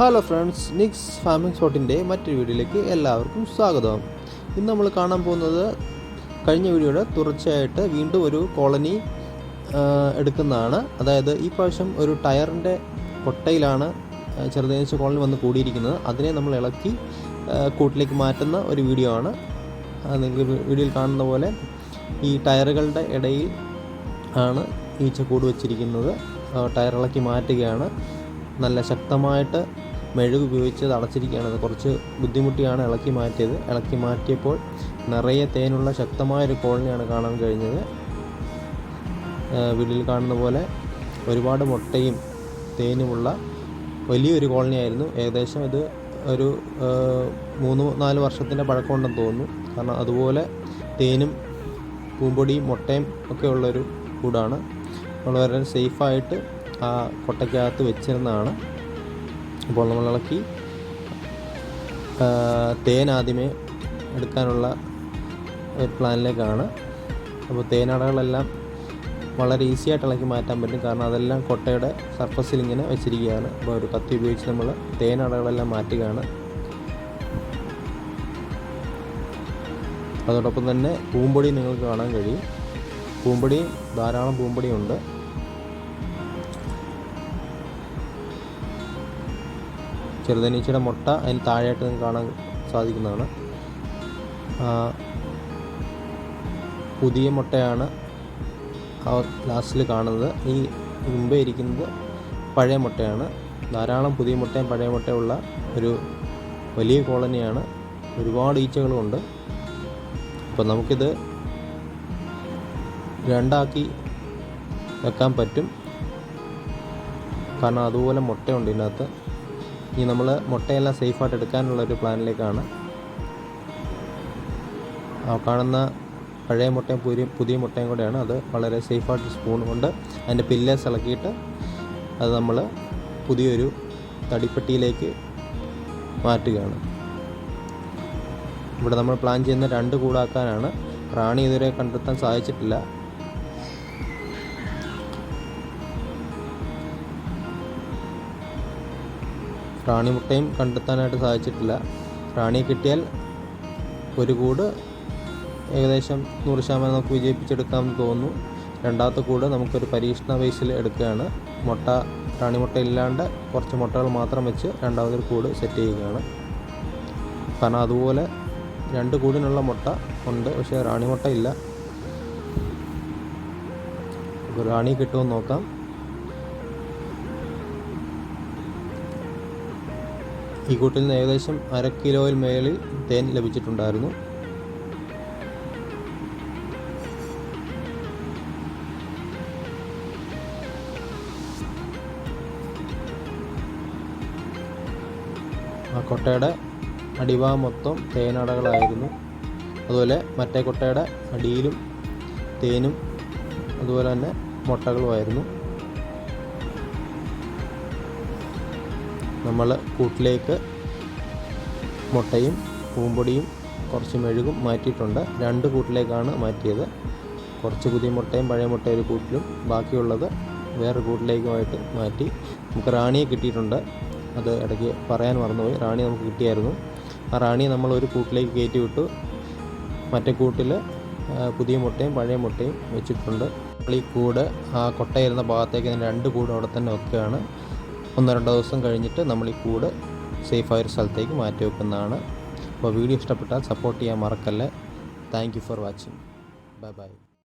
Hello friends Nix farming ഷോട്ടിന്റെ മറ്റൊരു വീഡിയോയിലേക്ക് എല്ലാവർക്കും സ്വാഗതം. ഇന്ന് നമ്മൾ കാണാൻ പോകുന്നത് കഴിഞ്ഞ വീഡിയോയുടെ തുടർച്ചയായിട്ട് വീണ്ടും ഒരു കോളനി എടുക്കുന്നതാണ്. അതായത് ഈ പ്രാവശ്യം ഒരു ടയറിന്റെ കൊട്ടയിലാണ് ചെറുതേനീച്ച കോളനി വന്ന് കൂടിയിരിക്കുന്നത്. അതിനെ നമ്മൾ ഇളക്കി കൂട്ടിലേക്ക് മാറ്റുന്ന ഒരു വീഡിയോ ആണ്. നിങ്ങൾ വീഡിയോയിൽ കാണുന്ന പോലെ ഈ ടയറുകളുടെ ഇടയിൽ ആണ് ഈച്ച കൂട് വെച്ചിരിക്കുന്നത് ടയർ ഇളക്കി മാറ്റുകയാണ്. നല്ല ശക്തമായിട്ട് മെഴുക് ഉപയോഗിച്ച് അത് കുറച്ച് ബുദ്ധിമുട്ടിയാണ് ഇളക്കി മാറ്റിയത്. ഇളക്കി മാറ്റിയപ്പോൾ നിറയെ തേനുള്ള ശക്തമായൊരു കോളനിയാണ് കാണാൻ കഴിഞ്ഞത്. വീട്ടിൽ കാണുന്ന പോലെ ഒരുപാട് മുട്ടയും തേനുമുള്ള വലിയൊരു കോളനിയായിരുന്നു. ഏകദേശം ഇത് ഒരു മൂന്ന് നാല് വർഷത്തിന്റെ പഴക്കമുണ്ടെന്ന് തോന്നുന്നു. കാരണം അതുപോലെ തേനും പൂമ്പൊടിയും മുട്ടയും ഒക്കെ ഉള്ളൊരു കൂടാണ്. നമ്മൾ വളരെ സേഫായിട്ട് ആ കൊട്ടയ്ക്കകത്ത് വെച്ചിരുന്നതാണ്. അപ്പോൾ നമ്മൾ ഇളക്കി തേൻ ആദ്യമേ എടുക്കാനുള്ള പ്ലാനിലേക്കാണ്. അപ്പോൾ തേനടകളെല്ലാം വളരെ ഈസി ആയിട്ട് ഇളക്കി മാറ്റാൻ പറ്റും. കാരണം അതെല്ലാം കൊട്ടയുടെ സർഫസിൽ ഇങ്ങനെ വെച്ചിരിക്കുകയാണ്. അപ്പോൾ ഒരു കത്തി ഉപയോഗിച്ച് നമ്മൾ തേനടകളെല്ലാം മാറ്റുകയാണ്. അതോടൊപ്പം തന്നെ പൂമ്പൊടി നിങ്ങൾക്ക് കാണാൻ കഴിയും. പൂമ്പൊടി ധാരാളം പൂമ്പൊടിയുണ്ട്. ചെറുതനീച്ചയുടെ മുട്ട അതിന് താഴെയായിട്ട് നിങ്ങൾക്ക് കാണാൻ സാധിക്കുന്നതാണ്. പുതിയ മുട്ടയാണ് ആ ലാസ്റ്റിൽ കാണുന്നത്. ഈ മുമ്പേ ഇരിക്കുന്നത് പഴയ മുട്ടയാണ്. ധാരാളം പുതിയ മുട്ടയും പഴയ മുട്ടയും ഉള്ള ഒരു വലിയ കോളനിയാണ്. ഒരുപാട് ഈച്ചകളുമുണ്ട്. അപ്പോൾ നമുക്കിത് രണ്ടാക്കി വെക്കാൻ പറ്റും. കാരണം അതുപോലെ മുട്ടയുണ്ട് ഇതിനകത്ത്. ഇനി നമ്മൾ മുട്ടയെല്ലാം സേഫായിട്ട് എടുക്കാനുള്ള ഒരു പ്ലാനിലേക്കാണ് കാണുന്ന പഴയ മുട്ടയും പുതിയ പുതിയ മുട്ടയും കൂടെയാണ്. അത് വളരെ സേഫായിട്ട് സ്പൂൺ കൊണ്ട് അതിന്റെ പില്ലേഴ്സ് ഇളക്കിയിട്ട് അത് നമ്മൾ പുതിയൊരു തടിപ്പെട്ടിയിലേക്ക് മാറ്റുകയാണ്. ഇവിടെ നമ്മൾ പ്ലാൻ ചെയ്യുന്ന രണ്ട് കൂടാക്കാനാണ്. റാണി ഇതുവരെ കണ്ടെത്താൻ സാധിച്ചിട്ടില്ല. റാണി മുട്ടയും കണ്ടെത്താനായിട്ട് സാധിച്ചിട്ടില്ല. റാണിയെ കിട്ടിയാൽ ഒരു കൂട് ഏകദേശം നൂറ് ശതമാനം നമുക്ക് വിജയിപ്പിച്ചെടുക്കാമെന്ന് തോന്നുന്നു. രണ്ടാമത്തെ കൂട് നമുക്കൊരു പരീക്ഷണ ബേസിൽ എടുക്കുകയാണ്. മുട്ട റാണി മുട്ട ഇല്ലാണ്ട് കുറച്ച് മുട്ടകൾ മാത്രം വെച്ച് രണ്ടാമതൊരു കൂട് സെറ്റ് ചെയ്യുകയാണ്. കാരണം അതുപോലെ രണ്ട് കൂടിനുള്ള മുട്ട ഉണ്ട് പക്ഷേ റാണി മുട്ട ഇല്ല റാണി കിട്ടുമെന്ന് നോക്കാം. ഈ കൂട്ടിൽ നിന്ന് ഏകദേശം അര കിലോയിൽ മേളിൽ തേൻ ലഭിച്ചിട്ടുണ്ടായിരുന്നു. ആ കൊട്ടയുടെ അടിവാ മൊത്തം തേനടകളായിരുന്നു. അതുപോലെ മറ്റേ കൊട്ടയുടെ അടിയിലും തേനും അതുപോലെ തന്നെ മുട്ടകളുമായിരുന്നു. നമ്മൾ കൂട്ടിലേക്ക് മുട്ടയും പൂമ്പൊടിയും കുറച്ച് മെഴുകും മാറ്റിയിട്ടുണ്ട്. രണ്ട് കൂട്ടിലേക്കാണ് മാറ്റിയത്. കുറച്ച് പുതിയ മുട്ടയും പഴയ മുട്ടയും ഒരു കൂട്ടിലും ബാക്കിയുള്ളത് വേറെ കൂട്ടിലേക്കുമായിട്ട് മാറ്റി. നമുക്ക് റാണിയെ കിട്ടിയിട്ടുണ്ട്. അത് ഇടയ്ക്ക് പറയാൻ മറന്നുപോയി. റാണി നമുക്ക് കിട്ടിയായിരുന്നു. ആ റാണിയെ നമ്മൾ ഒരു കൂട്ടിലേക്ക് കയറ്റി വിട്ടു. മറ്റേ കൂട്ടിൽ പുതിയ മുട്ടയും പഴയ മുട്ടയും വെച്ചിട്ടുണ്ട്. ഈ കൂട് ആ കൊട്ടയിരുന്ന ഭാഗത്തേക്ക് രണ്ട് കൂട് അവിടെ തന്നെ വെക്കുകയാണ്. ഒന്നോ രണ്ടോ ദിവസം കഴിഞ്ഞിട്ട് നമ്മൾ ഈ കൂട് സേഫായ ഒരു സ്ഥലത്തേക്ക് മാറ്റി വെക്കുന്നതാണ് അപ്പോൾ വീഡിയോ ഇഷ്ടപ്പെട്ടാൽ സപ്പോർട്ട് ചെയ്യാൻ മറക്കല്ലേ. Thank you for watching bye bye